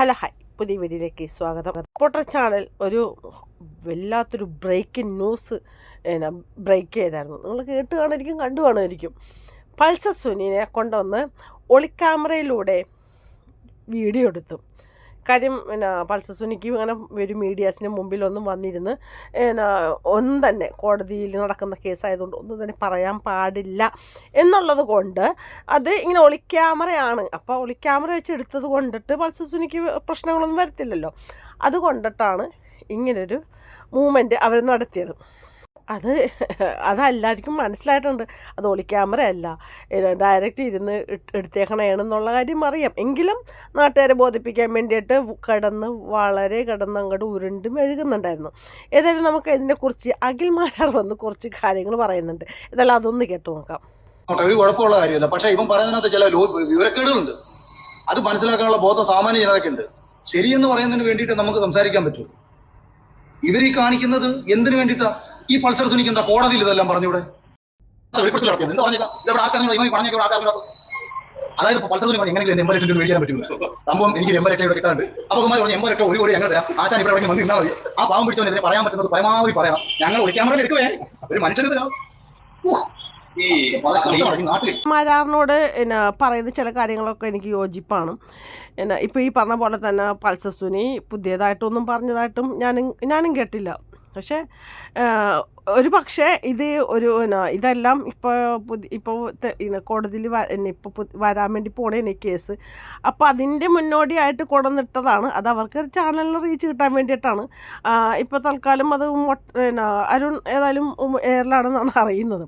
Hello hi. പുതിയ വീഡിയോയിലേക്ക് സ്വാഗതം. റിപ്പോർട്ടർ ചാനൽ ഒരു വല്ലാത്തൊരു ബ്രേക്കിംഗ് ന്യൂസ് എന്നാ ബ്രേക്ക് ചെയ്തായിരുന്നു. നിങ്ങൾ കേട്ട് കാണുമായിരിക്കും കണ്ടു കാണുമായിരിക്കും. പൾസർ സുനിനെ കൊണ്ടുവന്ന് ഒളിക്യാമറയിലൂടെ വീഡിയോ എടുത്തു. കാര്യം പിന്നെ പൾസർ സുനിക്ക് ഇങ്ങനെ ഒരു മീഡിയാസിന്റെ മുമ്പിലൊന്നും വന്നിരുന്ന് പിന്നെ ഒന്നും തന്നെ കോടതിയിൽ നടക്കുന്ന കേസായതുകൊണ്ട് ഒന്നും തന്നെ പറയാൻ പാടില്ല എന്നുള്ളത് കൊണ്ട് അത് ഇങ്ങനെ ഒളിക്യാമറയാണ്. അപ്പോൾ ഒളിക്യാമറ വെച്ച് എടുത്തത് കൊണ്ടിട്ട് പൾസർ സുനിക്ക് പ്രശ്നങ്ങളൊന്നും വരത്തില്ലല്ലോ. അത് കൊണ്ടിട്ടാണ് ഇങ്ങനൊരു മൂവ്മെന്റ് അവർ നടത്തിയത്. അത് അതെല്ലാവർക്കും മനസ്സിലായിട്ടുണ്ട്. അത് ഒളി ക്യാമറ അല്ല. ഡയറക്റ്റ് ഇരുന്ന് എടുത്തേക്കണേണെന്നുള്ള കാര്യം അറിയാം. എങ്കിലും നാട്ടുകാരെ ബോധിപ്പിക്കാൻ വേണ്ടിയിട്ട് കിടന്ന് വളരെ കിടന്ന് അങ്ങോട്ട് ഉരുണ്ട് മെഴുകുന്നുണ്ടായിരുന്നു ഏതായാലും നമുക്ക് ഇതിനെക്കുറിച്ച് അഖിൽ മാരാർ വന്ന് കുറച്ച് കാര്യങ്ങൾ പറയുന്നുണ്ട്. ഇതെല്ലാം അതൊന്ന് കേട്ടു നോക്കാം. ഒരു കുഴപ്പമുള്ള കാര്യമില്ല. പക്ഷേ ഇവൻ പറയുന്നതിനകത്ത് ചില വിവരക്കേടുകളുണ്ട്. അത് മനസ്സിലാക്കാനുള്ള ബോധം സാമാന്യ ജനതയ്ക്കുണ്ട്. ശരിയെന്ന് പറയുന്നതിന് വേണ്ടിയിട്ട് നമുക്ക് സംസാരിക്കാൻ പറ്റും ഇവർ ഈ കാണിക്കുന്നത് എന്തിനു വേണ്ടിയിട്ടാ? ഈ പൾസർ സുനിക്ക് എന്താ കോടതിയിൽ ഇതെല്ലാം പറഞ്ഞൂടെ? നടത്തിയത്. എന്താ പറഞ്ഞേക്കാം? ഇതെവിടെ പറഞ്ഞേക്കാം അതായത് പൾസർ സുനി പറഞ്ഞു എങ്ങനെയെങ്കിലും എൺപത് ലക്ഷം രൂപ മേടിക്കാൻ പറ്റും സംഭവം എനിക്ക് എൺപത് ലക്ഷം കിട്ടാണ്ട് അപ്പൊ കുമാർ പറഞ്ഞു എൺപത് ലക്ഷം ഒരു കോടി ഞങ്ങൾ തരാം. ആശാൻ ഇവിടെ വന്ന് നിന്നാൽ മതി. ആ പാവം പിടിച്ചവനെതിരെ പറയാൻ പറ്റുന്നത് പരമാവധി പറയണം ഞങ്ങൾ ഒളിക്യാമറ എടുക്കുവേ. ഒരു മനുഷ്യനത് കാണും. മാരാറിനോട് പിന്നെ പറയുന്ന ചില കാര്യങ്ങളൊക്കെ എനിക്ക് യോജിപ്പാണ്. പിന്നെ ഇപ്പോൾ ഈ പറഞ്ഞ പോലെ തന്നെ പൾസസുനി പുതിയതായിട്ടൊന്നും പറഞ്ഞതായിട്ടും ഞാനും ഞാനും കേട്ടില്ല. പക്ഷേ ഒരു പക്ഷേ ഇത് ഒരു ഇതെല്ലാം ഇപ്പോൾ ഇപ്പോൾ കോടതിയിൽ ഇപ്പോൾ വരാൻ വേണ്ടി പോണേണ് ഈ കേസ്. അപ്പോൾ അതിന്റെ മുന്നോടിയായിട്ട് കൊണ്ടുവന്നിട്ടതാണ് അത് അവർക്ക് ചാനലിൽ റീച്ച് കിട്ടാൻ വേണ്ടിയിട്ടാണ്. ഇപ്പോൾ തൽക്കാലം അത് അരുൺ ഏതായാലും എയറിലാണെന്നാണ് അറിയുന്നത്.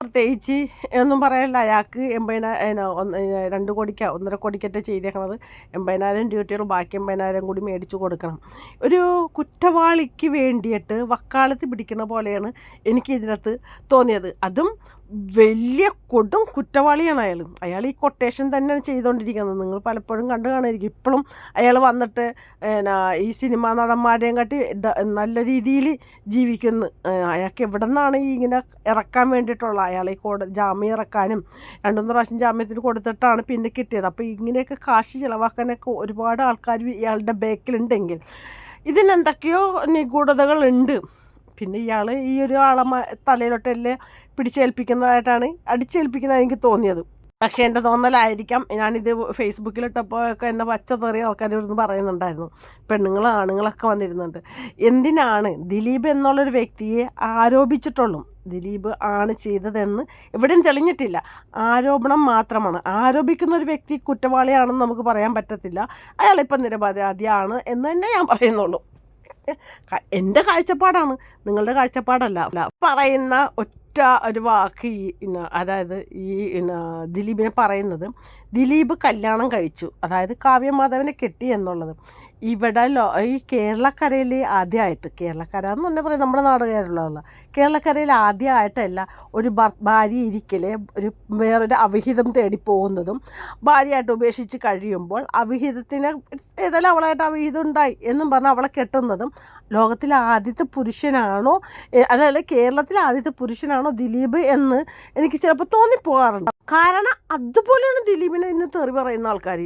പ്രത്യേകിച്ച് ഒന്നും പറയാനില്ല അയാൾക്ക് എൺപതിനായിരം ഒന്ന് രണ്ട് കോടിക്ക ഒന്നര കോടിക്കറ്റ ചെയ്തേക്കണത്. എൺപതിനായിരം രൂപയുള്ളൂ ബാക്കി എൺപതിനായിരം കൂടി മേടിച്ചു കൊടുക്കണം. ഒരു കുറ്റവാളിക്ക് വേണ്ടിയിട്ട് വക്കാലത്ത് പിടിക്കുന്ന പോലെയാണ് എനിക്ക് ഇതിനകത്ത് തോന്നിയത്. അതും വലിയ കൊടും കുറ്റവാളിയാണ് അയാൾ അയാൾ ഈ കൊട്ടേഷൻ തന്നെയാണ് ചെയ്തുകൊണ്ടിരിക്കുന്നത് നിങ്ങൾ പലപ്പോഴും കണ്ടു കാണുമായിരിക്കും. ഇപ്പോഴും അയാൾ വന്നിട്ട് എന്നാ ഈ സിനിമാ നടന്മാരെയും കാട്ടി നല്ല രീതിയിൽ ജീവിക്കുന്നു. അയാൾക്ക് എവിടെ നിന്നാണ് ഈ ഇങ്ങനെ ഇറക്കാൻ വേണ്ടിയിട്ടുള്ള? അയാളെ കോട ജാമ്യം ഇറക്കാനും രണ്ടു പ്രാവശ്യം ജാമ്യത്തിന് കൊടുത്തിട്ടാണ് പിന്നെ കിട്ടിയത്. അപ്പോൾ ഇങ്ങനെയൊക്കെ കാശ് ചിലവാക്കാനൊക്കെ ഒരുപാട് ആൾക്കാർ ഇയാളുടെ ബേക്കിലുണ്ടെങ്കിൽ ഇതിനെന്തൊക്കെയോ നിഗൂഢതകളുണ്ട്. പിന്നെ ഇയാൾ ഈ ഒരു ആളെ തലയിലോട്ടല്ലേ പിടിച്ചേൽപ്പിക്കുന്നതായിട്ടാണ് അടിച്ചേൽപ്പിക്കുന്നത് എനിക്ക് തോന്നിയത്. പക്ഷേ എന്റെ തോന്നലായിരിക്കാം. ഞാനിത് ഫേസ്ബുക്കിലിട്ടപ്പോൾ ഒക്കെ എന്നെ പച്ച തെറിയ ആൾക്കാർ ഇവിടുന്ന് പറയുന്നുണ്ടായിരുന്നു. പെണ്ണുങ്ങളും ആണുങ്ങളൊക്കെ വന്നിരുന്നുണ്ട്. എന്തിനാണ് ദിലീപ് എന്നുള്ളൊരു വ്യക്തിയെ ആരോപിച്ചിട്ടുള്ളൂ? ദിലീപ് ആണ് ചെയ്തതെന്ന് എവിടെയും തെളിഞ്ഞിട്ടില്ല. ആരോപണം മാത്രമാണ്. ആരോപിക്കുന്ന ഒരു വ്യക്തി കുറ്റവാളിയാണെന്ന് നമുക്ക് പറയാൻ പറ്റത്തില്ല. അയാളിപ്പം നിരപരാധിയാണ് എന്ന് തന്നെ ഞാൻ പറയുന്നുള്ളൂ. എന്റെ കാഴ്ചപ്പാടാണ്. നിങ്ങളുടെ കാഴ്ചപ്പാടല്ല. പറയുന്ന ഒറ്റ ഒരു വാക്ക് ഈ അതായത് ഈ ദിലീപിനെ പറയുന്നത് ദിലീപ് കല്യാണം കഴിച്ചു. അതായത് കാവ്യമാധവനെ കെട്ടി എന്നുള്ളത്. ഇവിടെ ഈ കേരളക്കരയിൽ ആദ്യമായിട്ട് കേരളക്കര എന്ന് തന്നെ പറയും നമ്മുടെ നാട് കേരളമല്ല കേരളക്കരയിൽ ആദ്യമായിട്ടല്ല ഒരു ഭാര്യ ഇരിക്കലെ ഒരു വേറൊരു അവിഹിതം തേടി പോകുന്നതും ഭാര്യയായിട്ട് ഉപേക്ഷിച്ച് കഴിയുമ്പോൾ അവിഹിതത്തിന് ഏതായാലും അവളായിട്ട് അവിഹിതം ഉണ്ടായി എന്നും പറഞ്ഞ് അവളെ കെട്ടുന്നതും ലോകത്തിലെ ആദ്യത്തെ പുരുഷനാണോ അതായത് കേരളത്തിലെ ആദ്യത്തെ പുരുഷനാണോ ദിലീപ് എന്ന് എനിക്ക് ചിലപ്പോൾ തോന്നിപ്പോകാറുണ്ട്. കാരണം അതുപോലെയാണ് ദിലീപിനെ ഇന്ന് തെറി പറയുന്ന ആൾക്കാർ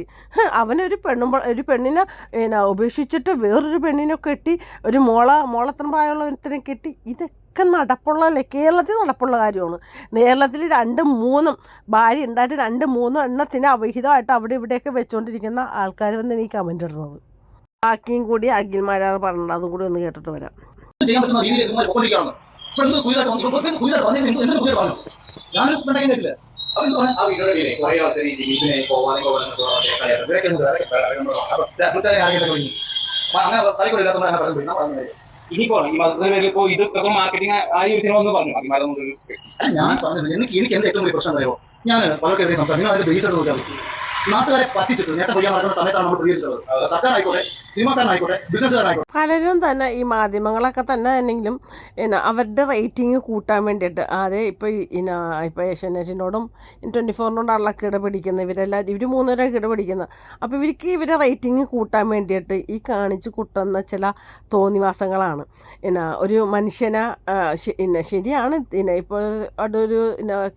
അവനൊരു പെണ്ണും ഒരു പെണ്ണിനെ പിന്നെ ഉപേക്ഷിച്ചിട്ട് വേറൊരു പെണ്ണിനെ കെട്ടി ഒരു മോള മോളത്തിന് ഒരുത്തിനെ കെട്ടി ഇതൊക്കെ നടപ്പുള്ളതല്ലേ കേരളത്തിൽ നടപ്പുള്ള കാര്യമാണ്. കേരളത്തിൽ രണ്ടും മൂന്നും ഭാര്യ ഉണ്ടായിട്ട് രണ്ട് മൂന്നും എണ്ണത്തിന് അവിഹിതമായിട്ട് അവിടെ ഇവിടെയൊക്കെ വെച്ചുകൊണ്ടിരിക്കുന്ന ആൾക്കാർ വന്ന് എനിക്ക് കമന്റ് ഇടുന്നത്. ബാക്കിയും കൂടി അഖിൽമാരാണ് പറഞ്ഞത്. അതും കൂടി ഒന്ന് കേട്ടിട്ട് വരാം. ചെയ്യാൻ പറ്റുന്ന ആ വീഡിയോയിലെ കുറെ ആൾക്കാർ ഈ ദിലീപിനെ പോവാനും പോകാനും ഇവരൊക്കെ അങ്ങനെ പറഞ്ഞു. ഇനിയിപ്പോ ഇപ്പോ ഇത് ഇത്രക്കും മാർക്കറ്റിംഗ് ആ ഒരു സിനിമ ഒന്ന് പറഞ്ഞു അഭിമാനം ഞാൻ പറഞ്ഞത് എനിക്ക് എനിക്ക് എന്റെ ഏറ്റവും വലിയ പ്രശ്നം അറിയോ? ഞാൻ പലർക്കെതിരെ സംസാരിക്കും. അതിന്റെ ബേസ് എടുത്ത് നോക്കിയാൽ മതി. നാട്ടുകാരെ പറ്റിച്ചിട്ട് നേരത്തെ പൊയ്യാൻ നടക്കുന്ന സമയത്താണ് നമ്മൾ പ്രതികരിച്ചത്. സർക്കാർ ആയിക്കോട്ടെ പലരും തന്നെ ഈ മാധ്യമങ്ങളൊക്കെ തന്നെ ആണെങ്കിലും പിന്നെ അവരുടെ റേറ്റിംഗ് കൂട്ടാൻ വേണ്ടിയിട്ട് ആരെ ഇപ്പോൾ ഇന്ന ഇപ്പോൾ ഏഷ്യാനെറ്റിനോടും ട്വന്റി ഫോറിനോടാണല്ലോ കിടപിടിക്കുന്നത് ഇവരെല്ലാം ഇവർ മൂന്നുപേരെ കിടപിടിക്കുന്നത് അപ്പോൾ ഇവർക്ക് ഇവരെ റേറ്റിംഗ് കൂട്ടാൻ വേണ്ടിയിട്ട് ഈ കാണിച്ച് കൂട്ടുന്ന ചില തോന്നിവാസങ്ങളാണ്. പിന്നെ ഒരു മനുഷ്യനെ പിന്നെ ശരിയാണ് പിന്നെ ഇപ്പോൾ അതൊരു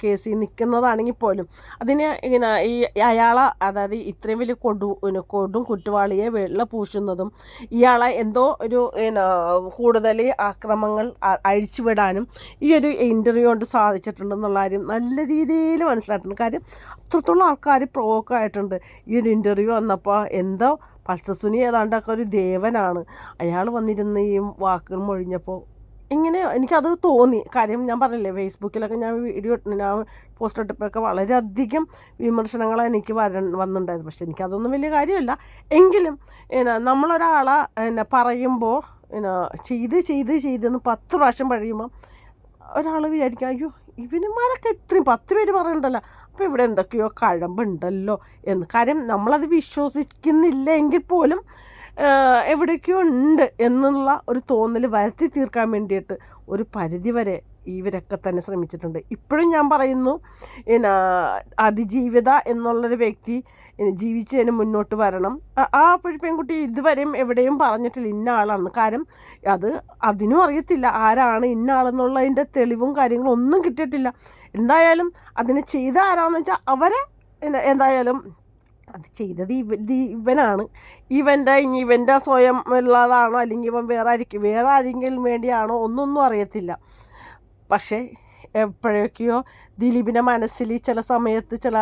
കേസിൽ നിൽക്കുന്നതാണെങ്കിൽ പോലും അതിന് ഇങ്ങനെ ഈ അയാളെ അതായത് ഇത്രയും വലിയ കൊടു കൊടും കുറ്റവാളിയെ വെള്ള പൂശുന്നതും ഇയാളെ എന്തോ ഒരു കൂടുതൽ അക്രമങ്ങൾ അഴിച്ചുവിടാനും ഈ ഒരു ഇന്റർവ്യൂ കൊണ്ട് സാധിച്ചിട്ടുണ്ടെന്നുള്ള കാര്യം നല്ല രീതിയിൽ മനസ്സിലായിട്ടുണ്ട്. കാര്യം അത്രത്തോളം ആൾക്കാർ പ്രോക്കായിട്ടുണ്ട് ഈ ഒരു ഇന്റർവ്യൂ വന്നപ്പോൾ എന്തോ പൾസസുനി ഏതാണ്ടൊക്കെ ഒരു ദേവനാണ്. അയാൾ വന്നിരുന്ന് ഈ വാക്കുകൾ മൊഴിഞ്ഞപ്പോൾ ഇങ്ങനെ എനിക്കത് തോന്നി. കാര്യം ഞാൻ പറഞ്ഞില്ലേ ഫേസ്ബുക്കിലൊക്കെ ഞാൻ വീഡിയോ ഞാൻ പോസ്റ്റ് ഇട്ടപ്പോഴൊക്കെ വളരെയധികം വിമർശനങ്ങൾ എനിക്ക് വര വന്നിട്ടുണ്ടായിരുന്നു. പക്ഷെ എനിക്കതൊന്നും വലിയ കാര്യമല്ല. എങ്കിലും പിന്നെ നമ്മളൊരാളെ പിന്നെ പറയുമ്പോൾ പിന്നെ ചെയ്ത് ചെയ്ത് ചെയ്തെന്ന് പത്ത് പ്രാവശ്യം കഴിയുമ്പം ഒരാൾ വിചാരിക്കും അയ്യോ ഇവനുമാരൊക്കെ ഇത്രയും പത്ത് പേര് പറയണ്ടല്ലോ അപ്പോൾ ഇവിടെ എന്തൊക്കെയോ കഴമ്പുണ്ടല്ലോ എന്ന്. കാര്യം നമ്മളത് വിശ്വസിക്കുന്നില്ല എങ്കിൽ പോലും എവിടേക്കോ ഉണ്ട് എന്നുള്ള ഒരു തോന്നൽ വരുത്തി തീർക്കാൻ വേണ്ടിയിട്ട് ഒരു പരിധി വരെ ഇവരൊക്കെ തന്നെ ശ്രമിച്ചിട്ടുണ്ട്. ഇപ്പോഴും ഞാൻ പറയുന്നു എന്നാ അതിജീവിത എന്നുള്ളൊരു വ്യക്തി ജീവിച്ചതിന് മുന്നോട്ട് വരണം. ആ- ആ പെൺ- പെൺകുട്ടി ഇതുവരെയും എവിടെയും പറഞ്ഞിട്ടില്ല ഇന്ന ആളാണ് കാരണം അത് അതിനും അറിയത്തില്ല ആരാണ് ഇന്ന ആളെന്നുള്ളതിന്റെ തെളിവും കാര്യങ്ങളും ഒന്നും കിട്ടിയിട്ടില്ല. എന്തായാലും അതിനെ ചെയ്ത ആരാണെന്ന് വെച്ചാൽ അവരെ എന്തായാലും അത് ചെയ്തത് ഇവ ഇവനാണ്. ഇവന്റെ ഇനി ഇവന്റെ സ്വയം ഉള്ളതാണോ അല്ലെങ്കിൽ ഇവൻ വേറെ ആയിരിക്കും വേറെ ആരെങ്കിലും വേണ്ടിയാണോ ഒന്നൊന്നും അറിയത്തില്ല. പക്ഷേ എപ്പോഴൊക്കെയോ ദിലീപിന്റെ മനസ്സിൽ ചില സമയത്ത് ചില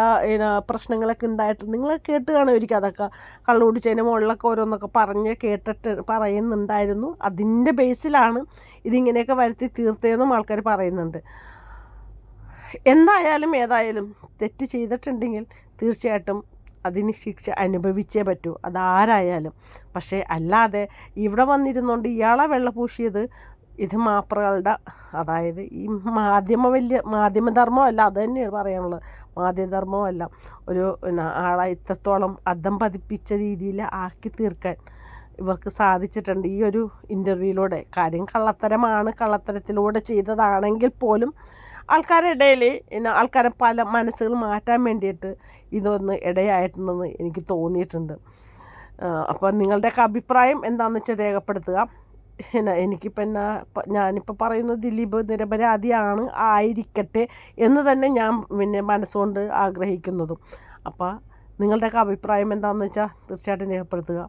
പ്രശ്നങ്ങളൊക്കെ ഉണ്ടായിട്ട് നിങ്ങൾ കേട്ട് കാണും ഒരിക്കൽ അതൊക്കെ. കള്ളുപിടിച്ചതിന് മുകളിലൊക്കെ ഓരോന്നൊക്കെ പറഞ്ഞ് കേട്ടിട്ട് പറയുന്നുണ്ടായിരുന്നു. അതിന്റെ ബേസിലാണ് ഇതിങ്ങനെയൊക്കെ വരുത്തി തീർത്തതെന്നും ആൾക്കാർ പറയുന്നുണ്ട്. എന്തായാലും ഏതായാലും തെറ്റ് ചെയ്തിട്ടുണ്ടെങ്കിൽ തീർച്ചയായിട്ടും അതിന് ശിക്ഷ അനുഭവിച്ചേ പറ്റൂ. അതാരായാലും. പക്ഷേ അല്ലാതെ ഇവിടെ വന്നിരുന്നുകൊണ്ട് ഇയാളെ വെള്ളപൂശിയത്. ഇത് മാപ്രകളുടെ അതായത് ഈ മാധ്യമ വലിയ മാധ്യമധർമ്മമല്ല അത് തന്നെയാണ് പറയാനുള്ളത്. മാധ്യമധർമ്മമല്ല ഒരു ആളെ ഇത്രത്തോളം അധം പതിപ്പിച്ച രീതിയിൽ ആക്കി തീർക്കാൻ. ഇവർക്ക് സാധിച്ചിട്ടുണ്ട് ഈ ഒരു ഇന്റർവ്യൂയിലൂടെ കാര്യം കള്ളത്തരമാണ്. കള്ളത്തരത്തിലൂടെ ചെയ്തതാണെങ്കിൽ പോലും ആൾക്കാരുടെ ഇടയിൽ ആൾക്കാരെ പല മനസ്സുകൾ മാറ്റാൻ വേണ്ടിയിട്ട് ഇതൊന്ന് ഇടയായിട്ടുണ്ടെന്ന് എനിക്ക് തോന്നിയിട്ടുണ്ട്. അപ്പോൾ നിങ്ങളുടെയൊക്കെ അഭിപ്രായം എന്താണെന്ന് വെച്ചാൽ രേഖപ്പെടുത്തുക. പിന്നെ എനിക്കിപ്പോൾ എന്നാ ഞാനിപ്പോൾ പറയുന്നത് ദിലീപ് നിരപരാധിയാണ് ആയിരിക്കട്ടെ എന്ന് തന്നെ ഞാൻ പിന്നെ മനസ്സുകൊണ്ട് ആഗ്രഹിക്കുന്നതും. അപ്പോൾ നിങ്ങളുടെയൊക്കെ അഭിപ്രായം എന്താണെന്ന് വെച്ചാൽ തീർച്ചയായിട്ടും രേഖപ്പെടുത്തുക.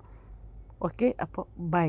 ഓക്കെ അപ്പോൾ ബൈ